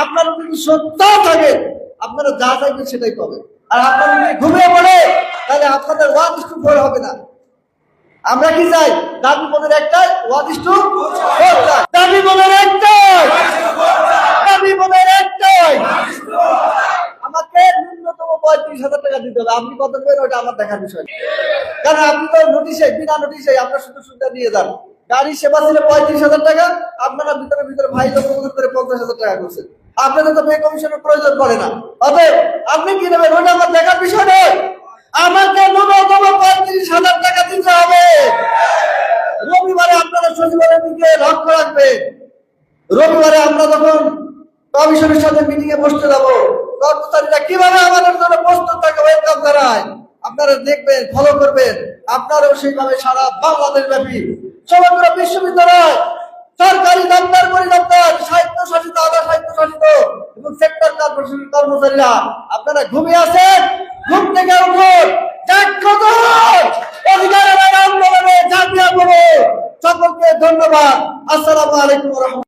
আপনারা যদি সত্য থাকে, আপনারা যা চাইবেন সেটাই পাবেন। আর আপনারা যদি ঘুমিয়ে পড়ে, তাহলে আপনাদের ওয়ান ইস্টু হবে না। আমরা কি চাই? দাবি মনের একটাই ওয়ান দাবি মনের একটাই, দাবি মনের একটাই। আমাকে ন্যূনতম পঁয়ত্রিশ হাজার টাকা দিতে হবে। আপনি কত দেবেন ওটা আমার দেখার বিষয়। কারণ আপনি তো নোটিশে বিনা নোটিশে আপনার শুধু সুবিধা দিয়ে যান। গাড়ি সেবা ছিল পঁয়ত্রিশ হাজার টাকা, আপনারা ভিতরে ভিতরে ভাই করে পঞ্চাশ হাজার টাকা করছেন। আপনাদের তো পে কমিশনের প্রয়োজন পড়ে না। অতএব আপনি কি নেবেন? ওটা আমার দেখার বিষয় নয়। আমাকে ন্যূনতম পঁয়ত্রিশ হাজার টাকা দিতে হবে। রবিবারে আপনারা শনিবারের দিকে লক্ষ্য রাখবেন। রবিবারে আমরা যখন কমিশনের সাথে মিটিং এ বসতে যাব, কর্মচারীরা কীভাবে আমাদের জন্য প্রস্তুত থাকে ওয়েলকাম জানায় আপনারা দেখবেন ফলো করবেন। আপনারাও সেইভাবে সারা বাংলাদেশ ব্যাপী সমগ্র বিশ্ববিদ্যালয় সরকারি দপ্তর, পরিদপ্তর সাহিত্য শাসিত আধা সাহিত্য শাসিত এবং সেক্টর কর্পোরেশনের কর্মচারীরা, আপনারা ঘুমিয়ে আছেন, ঘুম থেকে উঠুন! অধিকারের আন্দোলনে জাতীয় সকলকে ধন্যবাদ। আসসালামু আলাইকুম